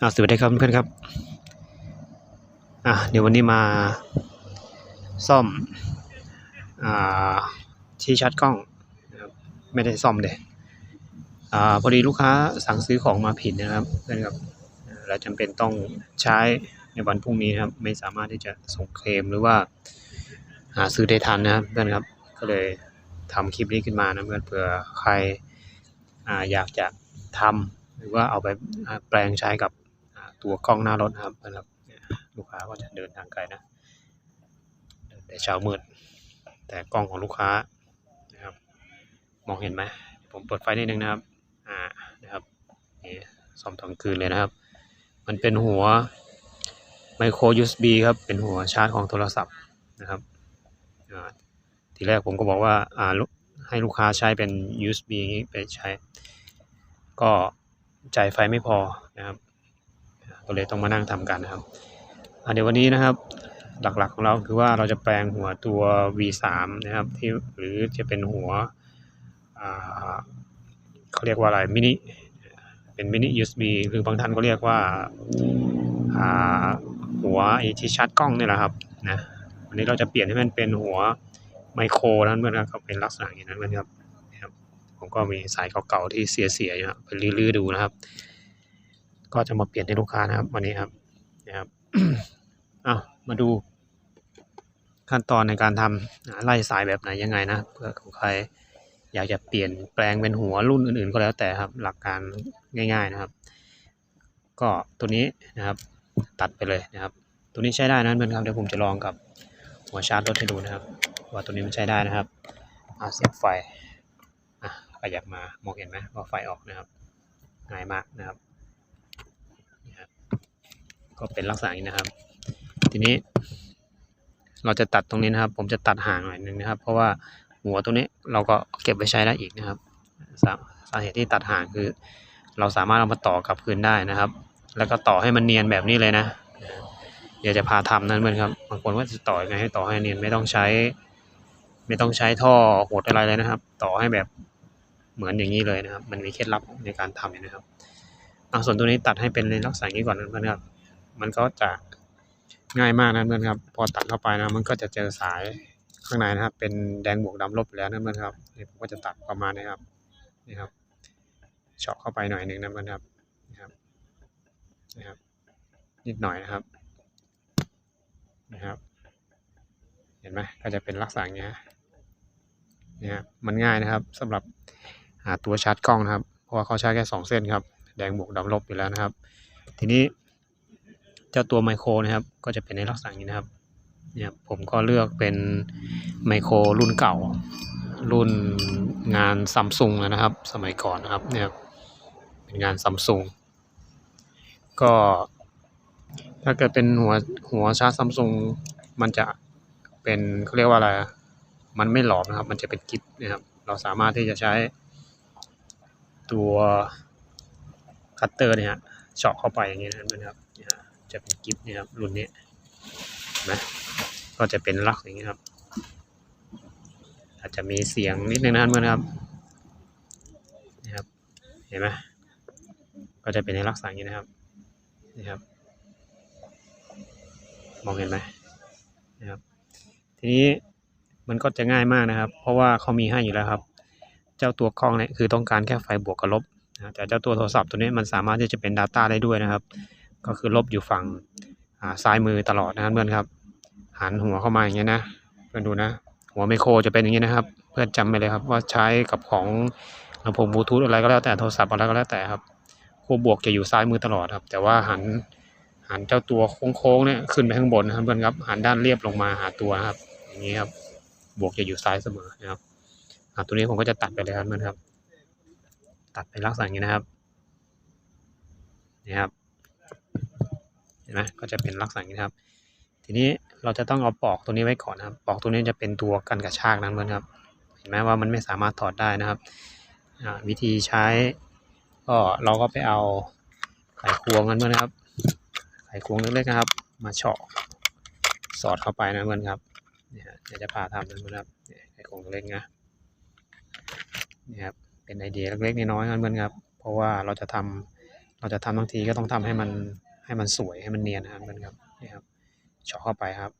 อ่าสวัสดีครับเพื่อนครับ อะเดี๋ยววันนี้มาซ่อม อ่าที่ชาร์จกล้องนะครับไม่ได้ซ่อมเลยอ่าพอดีลูกค้าสั่งซื้อของมาผิดนะครับเพื่อนครับ เราจำเป็นต้องใช้ในวันพรุ่งนี้นะครับ ไม่สามารถที่จะส่งเคลมหรือว่า หาซื้อได้ทันนะครับเพื่อนครับ ก็เลยทำคลิปนี้ขึ้นมานะเพื่อนเผื่อใครอ่าอยากจะทำหรือว่าเอาไปแปลงใช้กับ ตัวกล้องหน้ารถนะครับนะครับ ลูกค้าก็จะเดินทางไกลนะเดินแต่เช้ามืดแต่กล้องของลูกค้านะครับ มองเห็นไหมผมเปิดไฟนิดนึงนะครับอ่านะครับนี่ซ่อมตอนคืนเลยนะครับ มันเป็นหัวไมโคร USB ครับเป็นหัวชาร์จของโทรศัพท์นะครับทีแรกผมก็บอกว่าอ่าให้ลูกค้าใช้เป็น USB อย่างนี้ไปใช้ ก็จ่ายไฟไม่พอนะครับ ก็เลยต้องมานั่งทำกันนะครับเดี๋ยววันนี้นะครับ หลักๆของเราคือว่าเราจะแปลงหัวตัว V3 นะครับที่หรือจะเป็นหัวเขาเรียกว่าอะไรมินิเป็นมินิ USB หรือบางท่านก็เรียกว่าหัวไอที่ชาร์จกล้องนี่แหละครับนะวันนี้เราจะเปลี่ยนให้มันเป็นหัวไมโครนั้นเพื่อนครับก็เป็นลักษณะอย่างนั้นเพื่อนครับนครับผมก็มีสายเก่าๆที่เสียๆอยู่ไปลื้อๆดูนะครับ ก็จะมาเปลี่ยนให้ลูกค้านะครับ วันนี้ครับนะครับเอามาดู ขั้นตอนในการทำอ่าไล่สายแบบไหนยังไงนะเพื่อของใครอยากจะเปลี่ยนแปลงเป็นหัวรุ่นอื่นๆ ก็แล้วแต่ครับหลักการง่าย ๆนะครับ ก็ตัวนี้นะครับตัดไปเลยนะครับ ตัวนี้ใช้ได้นะเพื่อนครับเดี๋ยวผมจะลองกับหัวชาร์จรถให้ดูนะครับ ว่าตัวนี้มันใช้ได้นะครับเอาเสียบไฟอะขยับมามองเห็นไหมว่าไฟออกนะครับง่ายมากนะครับ ก็เป็นลักษณะนี้นะครับ ทีนี้ เราจะตัดตรงนี้นะครับ ผมจะตัดห่างหน่อยหนึ่งนะครับ เพราะว่าหัวตรงนี้เราก็เก็บไว้ใช้ได้อีกนะครับสาสาเหตุที่ตัดห่างคือ เราสามารถเอามาต่อกลับคืนได้นะครับ แล้วก็ต่อให้มันเนียนแบบนี้เลยนะเดี๋ยวจะพาทำนั่นเพื่อนครับบางคนว่าจะต่อยังไงให้ต่อให้เนียนไม่ต้องใช้ ไม่ต้องใช้ท่อโหดอะไรเลยนะครับ ต่อให้แบบเหมือนอย่างนี้เลยนะครับ มันมีเคล็ดลับในการทำนะครับเอาส่วนตัวนี้ตัดให้เป็นในลักษณะนี้ก่อนนะเพื่อนครับ มันก็จะง่ายมากนะเพื่อนครับ พอตัดเข้าไปนะ มันก็จะเจอสายข้างในนะครับ เป็นแดงบวกดำลบแล้วนะเพื่อนครับนี่ผมก็จะตัดประมาณนี้ครับนี่ครับเฉาะเข้าไปหน่อยหนึ่งนะเพื่อนครับนะครับนะครับ นิดหน่อยนะครับ นะครับ เห็นไหมก็จะเป็นลักษณะอย่างเงี้ยนี่ยมันง่ายนะครับสำหรับหาตัวชาร์จกล้องนะครับ เพราะว่าเขาใช้แค่สองเส้นครับ แดงบวกดำลบอยู่แล้วนะครับ ทีนี้ เจ้าตัวไมโครนะครับ ก็จะเป็นในลักษณะนี้นะครับเนี่ยผมก็เลือกเป็นไมโครรุ่นเก่า รุ่นงานซัมซุงนะครับ สมัยก่อนนะครับเนี่ยเป็นงานซัมซุงก็ถ้าเกิดเป็นหัวหัวชาร์จซัมซุงมันจะเป็นเขาเรียกว่าอะไร มันไม่หลอมนะครับ มันจะเป็นกิฟนะครับ เราสามารถที่จะใช้ตัวคัตเตอร์เนี่ยเจาะเข้าไปอย่างเงี้นะครับ จะเป็นกิฟเนี่ยครับรุ่นนี้นไหมก็จะเป็นลักอย่างนี้ครับ อาจจะมีเสียงนิดนึงนะเพื่อนครับนี่ครับ เห็นไหมก็จะเป็นในลักษณะนี้นะครับนี่ครับ มองเห็นไหมนะครับ ทีนี้มันก็จะง่ายมากนะครับ เพราะว่าเขามีให้อยู่แล้วครับ เจ้าตัวกล้องเนี่ยคือต้องการแค่ไฟบวกกับลบนะแต่เจ้าตัวโทรศัพท์ตัวนี้มันสามารถที่จะเป็น Data ได้ด้วยนะครับ ก็คือลบอยู่ฝั่งซ้ายมือตลอดนะครับเพื่อนครับ หันหัวเข้ามาอย่างเงี้ยนะเพื่อนดูนะ หัวไมโครจะเป็นอย่างนี้นะครับ เพื่อนจำไปเลยครับว่าใช้กับของลำโพงบลูทูธอะไรก็แล้วแต่โทรศัพท์อะไรก็แล้วแต่ครับขั้วบวกจะอยู่ซ้ายมือตลอดครับ แต่ว่าหันหันเจ้าตัวโค้งๆเนี่ยขึ้นไปข้างบนนะครับเพื่อนครับหันด้านเรียบลงมาหาตัวนะครับ อย่างนี้ครับ บวกจะอยู่ซ้ายเสมอนะครับอ่าตัวนี้ผมก็จะตัดไปเลยครับเพื่อนครับ ตัดเป็นลักษณะอย่างนี้นะครับนี่ครับ ห็นไหมก็จะเป็นลักษณะนี้นะครับ ทีนี้เราจะต้องเอาปลอกตัวนี้ไว้ก่อนนะครับปลอกตัวนี้จะเป็นตัวกันกระชากนะเพื่อนครับ เห็นไหมว่ามันไม่สามารถถอดได้นะครับวิธีใช้ ก็เราก็ไปเอาไขควงกันเพื่อนครับ ไขควงเล็กๆนะครับ มาเฉาะสอดเข้าไปนะเพื่อนครับเนี่ยเดี๋ยวจะพาทำนะเพื่อนครับเนี่ยไขควงเล็กนะนี่ครับเป็นไอเดียเล็กๆน้อยๆนะเพื่อนครับ เพราะว่าเราจะทเราจะทำทั้งทีก็ต้องทำให้มัน ให้มันสวยให้มันเนียนนะครับเพื่อนครับนี่ครับเฉาะเข้าไปครับ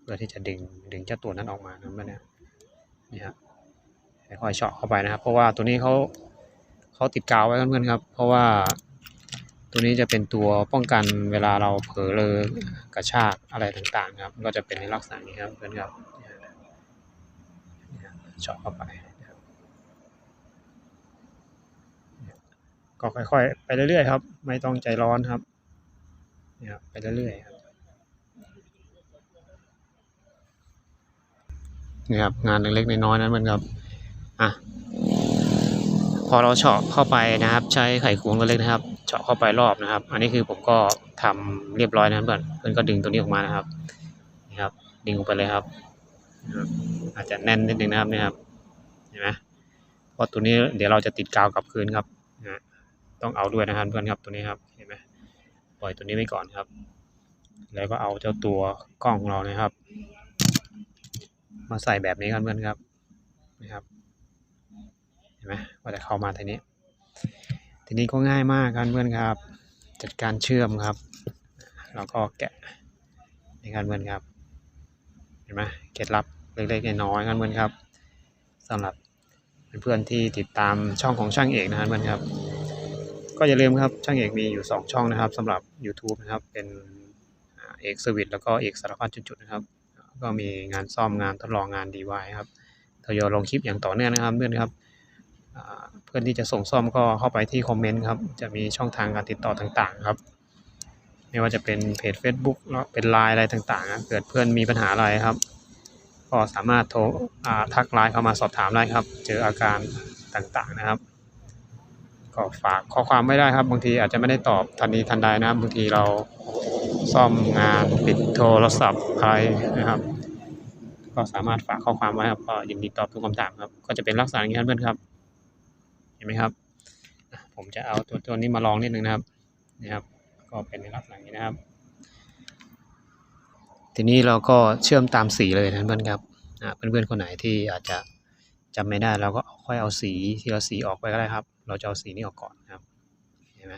เพื่อที่จะดึงดึงเจ้าตัวนั้นออกมานะครับเพื่อนเนี่ยนี่ครับค่อยๆเฉาะเข้าไปนะครับ เพราะว่าตัวนี้เขาเขาติดกาวไว้เพื่อนครับ เพราะว่าตัวนี้จะเป็นตัวป้องกันเวลาเราเผลอเลอกระชากอะไรต่างๆ ครับ ก็จะเป็นในลักษณะนี้ครับเพื่อนครับเนี่ยเจาะเข้าไปนะครับก็ค่อยๆ ไปเรื่อยๆครับ ไม่ต้องใจร้อนครับ นี่ยครับไปเรื่อยๆครับนี่ครับงานเล็กๆน้อยๆนั้นมันครับอะพอเราเฉาะเข้าไปนะครับ ใช้ไขควงตัวเล็กนะครับเจาะเข้าไปรอบนะครับ อันนี้คือผมก็ทำเรียบร้อยนะครับเพื่อนเพื่อนก็ดึงตัวนี้ออกมานะครับนี่ครับ ดึงออกไปเลยครับ อาจจะแน่นนิดนึงนะครับนี่ครับเห็นไหมเพราะตัวนี้เดี๋ยวเราจะติดกาวกลับคืนครับนะต้องเอาด้วยนะครับเพื่อนครับตัวนี้ครับเห็นไหม ปล่อยตัวนี้ไว้ก่อนครับ แล้วก็เอาเจ้าตัวกล้องของเรานะครับ มาใส่แบบนี้ครับเพื่อนครับนะครับเห็นไหมว่าจะเข้ามาทีนี้ ทีนี้ก็ง่ายมากครับเพื่อนครับ จัดการเชื่อมครับแล้วก็แกะในี่ครับเพื่อนครับเห็นไหมเคล็ดลับเล็กๆน้อยๆครับเพื่อนครับสำหรับเพื่อนๆที่ติดตามช่องของช่างเอกนะครับเพื่อนครับ ก็อย่าลืมครับช่างเอกมีอยู่ 2 ช่องนะครับสำหรับ YouTube นะครับเป็นอ่าเอกสวิตแล้วก็เอกสารพัดจุดๆนะครับ ก็มีงานซ่อมงานทดลองงาน DIY ครับทยอยลงคลิปอย่างต่อเนื่องนะครับเพื่อนครับเพื่อนที่จะส่งซ่อมก็เข้าไปที่คอมเมนต์ครับจะมีช่องทางการติดต่อต่างๆครับ ไม่ว่าจะเป็นเพจ Facebook เป็นไลน์อะไรต่างๆนะเกิดเพื่อนมีปัญหาอะไรครับ ก็สามารถโทรทักไลน์เข้ามาสอบถามได้ครับ เจออาการต่างๆนะครับ ก็ฝากข้อความไม่ได้ครับ บางทีอาจจะไม่ได้ตอบทันทีทันใดนะครับบางทีเราซ่อมงานปิดโทรศัพท์อะไรนะครับ ก็สามารถฝากข้อความไว้ครับก็ยินดีตอบทุกคำถามครับ ก็จะเป็นลักษณะอย่างนี้ครับเพื่อนครับ เห็นไหมครับ ผมจะเอาตัวตัวนี้มาลองนิดนึงนะครับนี่ครับ ก็เป็นในลักษณะนี้นะครับ ทีนี้เราก็เชื่อมตามสีเลยนะเพื่อนครับอ่าเพื่อนๆคนไหนที่อาจจะ จำไม่ได้เราก็ค่อยเอาสีที่เราสีออกไปก็ได้ครับ เราจะเอาสีนี้ออกก่อนนะครับเห็นไหม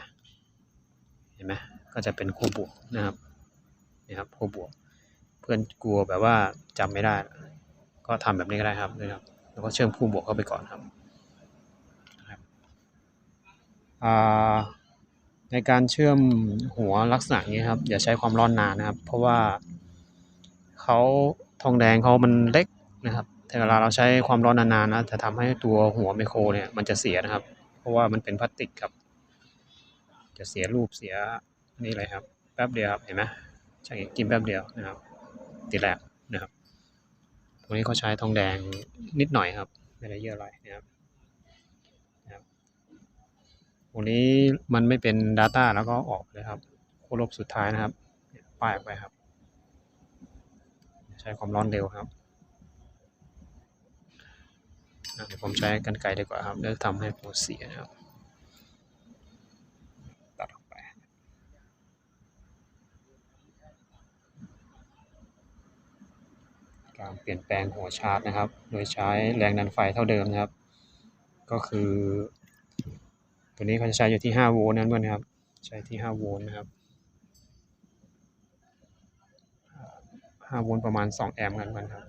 เห็นไหมก็จะเป็นคู่บวกนะครับนี่ครับคู่บวก เพื่อนกลัวแบบว่าจำไม่ได้ ก็ทำแบบนี้ก็ได้ครับนะครับแล้วก็เชื่อมคู่บวกเข้าไปก่อนครับในการเชื่อมหัวลักษณะนี้ครับอย่าใช้ความร้อนนานนะครับ เพราะว่าเขาทองแดงเขามันเล็กนะครับ แต่เวลาเราใช้ความร้อนนานๆนะจะทำให้ตัวหัวไมโครเนี่ยมันจะเสียนะครับ เพราะว่ามันเป็นพลาสติกครับ จะเสียรูปเสียนี่เลยครับแป๊บเดียวครับเห็นไหมใช่กินแป๊บเดียวนะครับติดแล้วนะครับตรงนี้เขาใช้ทองแดงนิดหน่อยครับ ไม่ได้เยอะอะไรนะครับตรงนี้มันไม่เป็น Data แล้วก็ออกเลยครับโคลบสุดท้ายนะครับ ป้ายไปครับ ใช้ความร้อนเร็วครับอะ เดี๋ยวผมใช้กันไกลดีกว่าครับแล้วทำให้หัวเสียนะครับตัดออกไป การเปลี่ยนแปลงหัวชาร์จนะครับ โดยใช้แรงดันไฟเท่าเดิมนะครับ ก็คือ ตัวนี้เขาจะใช้อยู่ที่ 5 โวลต์นั้นเพื่อนครับ ใช้ที่ 5 โวลต์นะครับ5โวลต์ประมาณ 2 แอมป์กันเพื่อนครับ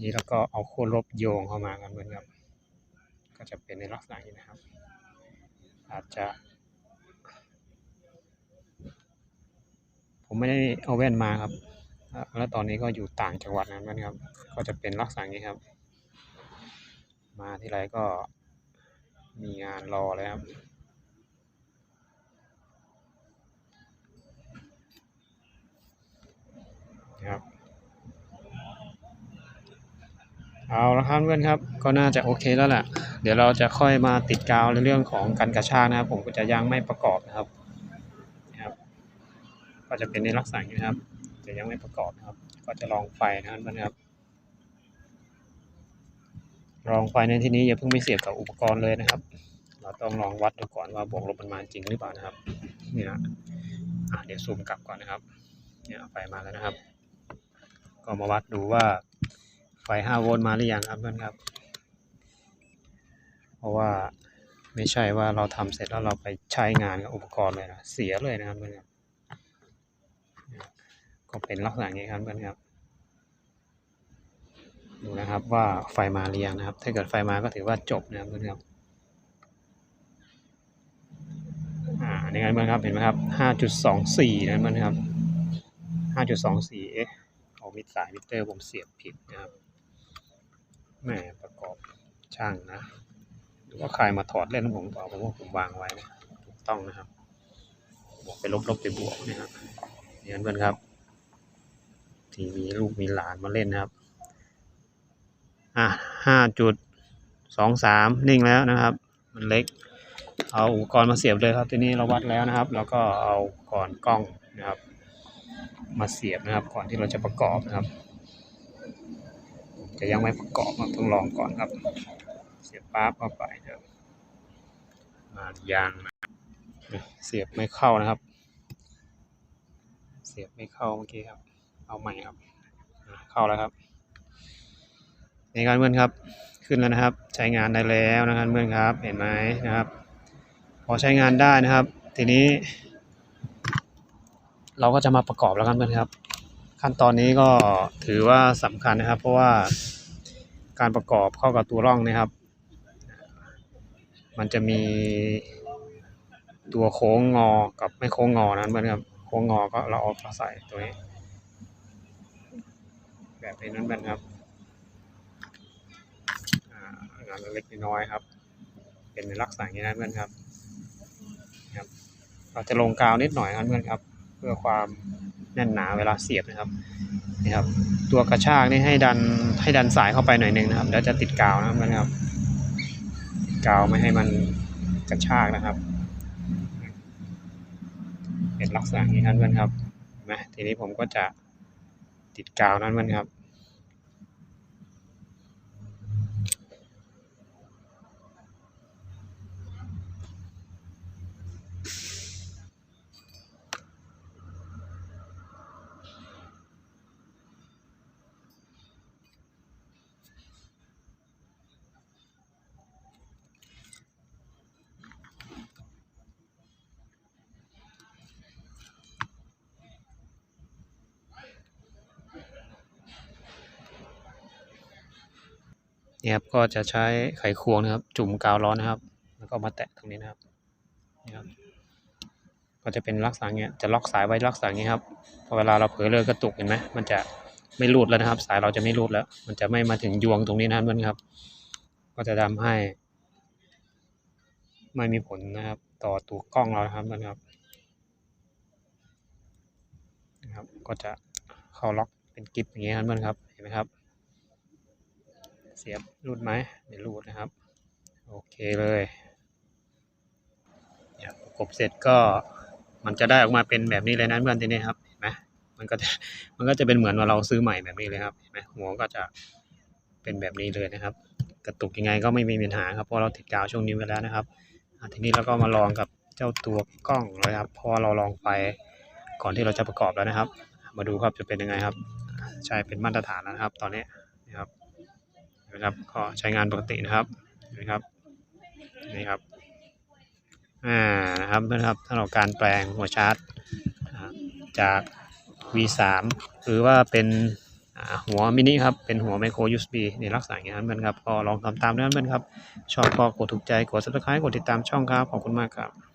นี้เราก็เอาขั้วลบโยงเข้ามากันเพื่อนครับ ก็จะเป็นในลักษณะนี้นะครับ อาจจะ ผมไม่ได้เอาแว่นมาครับ แล้วตอนนี้ก็อยู่ต่างจังหวัดนั้นนะครับ ก็จะเป็นลักษณะนี้ครับ มาที่ไรก็มีงานรอเลยครับนะครับ เอาละครับเพื่อนครับก็น่าจะโอเคแล้วแหละเดี๋ยวเราจะค่อยมาติดกาวในเรื่องของการกระชากนะครับ ผมก็จะยังไม่ประกอบนะครับนะครับ ก็จะเป็นในลักษณะนี้นะครับจะยังไม่ประกอบนะครับ ก็จะลองไฟนะครับเพื่อนครับลองไฟในที่นี้อย่าเพิ่งไปเสียบกับอุปกรณ์เลยนะครับ เราต้องลองวัดดูก่อนว่าบวกลบมันมาจริงหรือเปล่านะครับเนี่นะอะเดี๋ยวซูมกลับก่อนนะครับเนี่ยไฟมาแล้วนะครับ ก็มาวัดดูว่า ไฟ5โวลต์มาหรือยังครับเพื่อนครับ เพราะว่าไม่ใช่ว่าเราทำเสร็จแล้วเราไปใช้งานกับอุปกรณ์เลยนะเสียเลยนะครับเพื่อนครับก็เป็นลักษณะอย่างนี้ครับเพื่อนครับดูนะครับว่าไฟมาหรือยังนะครับ ถ้าเกิดไฟมาก็ถือว่าจบนะครับเพื่อนครับอ่านี่ครับเพื่อนครับเห็นไหมครับ 5.24นะเพื่อนครับ 5.24เอ๊ะเอามิดสายมิเตอร์ผมเสียบผิดนะครับ แม่ประกอบช่างนะหรือว่าใครมาถอดเล่นผมเปล่าผมว่าผมวางไว้ถูกต้องนะครับบวกไปลบลบไปบวกนะครับนี่ครับเพื่อนครับ ที่มีลูกมีหลานมาเล่นนะครับ อะห้าจุดสองสามนิ่งแล้วนะครับ มันเล็ก เอาอุปกรณ์มาเสียบเลยครับทีนี้เราวัดแล้วนะครับ แล้วก็เอาก่อนกล้องนะครับ มาเสียบนะครับ ก่อนที่เราจะประกอบนะครับ จะยังไม่ประกอบครับต้องลองก่อนครับ เสียบปั๊บเข้าไปนะครับมายางนะเสียบไม่เข้านะครับ เสียบไม่เข้าเมื่อกี้ครับ เอาใหม่ครับ เข้าแล้วครับในการเพื่อนครับ ขึ้นแล้วนะครับ ใช้งานได้แล้วนะครับเพื่อนครับ เห็นไหมนะครับ พอใช้งานได้นะครับ ทีนี้ เราก็จะมาประกอบแล้วกันเพื่อนครับ ขั้นตอนนี้ก็ถือว่าสำคัญนะครับ เพราะว่าการประกอบเข้ากับตัวร่องนะครับ มันจะมีตัวโค้งงอกับไม่โค้งงอนะเพื่อนครับโค้งงอก็เราเอามาใส่ตัวนี้ แบบนี้นั่นเพื่อนครับงานเล็กน้อยครับ เป็นในลักษณะนี้นะเพื่อนครับครับ เราจะลงกาวนิดหน่อยนะเพื่อนครับ เพื่อความ แน่นหนาเวลาเสียบนะครับนี่ครับ ตัวกระชากนี่ให้ดันให้ดันสายเข้าไปหน่อยนึงนะครับแล้วจะติดกาวนะครับเพื่อนครับกาวไม่ให้มันกระชากนะครับเป็นลักษณะอย่างนี้นเพื่อนครับนะทีนี้ผมก็จะติดกาวนั่นเพื่อนครับ นี่ครับก็จะใช้ไขควงนะครับ จุ่มกาวร้อนนะครับ แล้วก็มาแตะตรงนี้นะครับนี่ครับ ก็จะเป็นลักษณะเงี้ยจะล็อกสายไว้ลักษณะนี้ครับพอเวลาเราเผลอเลยกระตุกเห็นไหมมันจะไม่รูดแล้วนะครับ สายเราจะไม่รูดแล้ว มันจะไม่มาถึงยวงตรงนี้นะครับเพื่อนครับ ก็จะทำให้ ไม่มีผลนะครับ ต่อตัวกล้องเรานะครับเพื่อนครับนะครับ ก็จะเข้าล็อกเป็นกิฟอย่างเงี้ยครับเพื่อนครับเห็นไหมครับ เสียบรูดไหมไม่รูดนะครับ โอเคเลยเนี่ยประกบเสร็จก็มันจะได้ออกมาเป็นแบบนี้เลยนะเพื่อนทีนี้ครับเห็นไหมมันก็จะมันก็จะเป็นเหมือนว่าเราซื้อใหม่แบบนี้เลยครับเห็นไหมหัวก็จะเป็นแบบนี้เลยนะครับ กระตุกยังไงก็ไม่มีปัญหาครับเพราะเราติดกาวช่วงนี้ไว้แล้วนะครับทีนี้เราก็มาลองกับเจ้าตัวกล้องเลยครับเพราะว่าเราลองไปก่อนที่เราจะประกอบแล้วนะครับ มาดูครับจะเป็นยังไงครับ ใช่เป็นมาตรฐานแล้วนะครับ ตอนนี้นะครับ นะครับ ก็ใช้งานปกตินะครับนะครับนี่ครับอ่านะครับเพื่อนครับถ้าเราการแปลงหัวชาร์จอ่าจาก V3 หรือว่าเป็นหัวมินิครับ เป็นหัวไมโคร USB ในลักษณะอย่างนั้นเพื่อนครับ ก็ลองทำตามด้วยนะเพื่อนครับ ชอบก็กดถูกใจ กด subscribe กดติดตามช่องครับ ขอบคุณมากครับ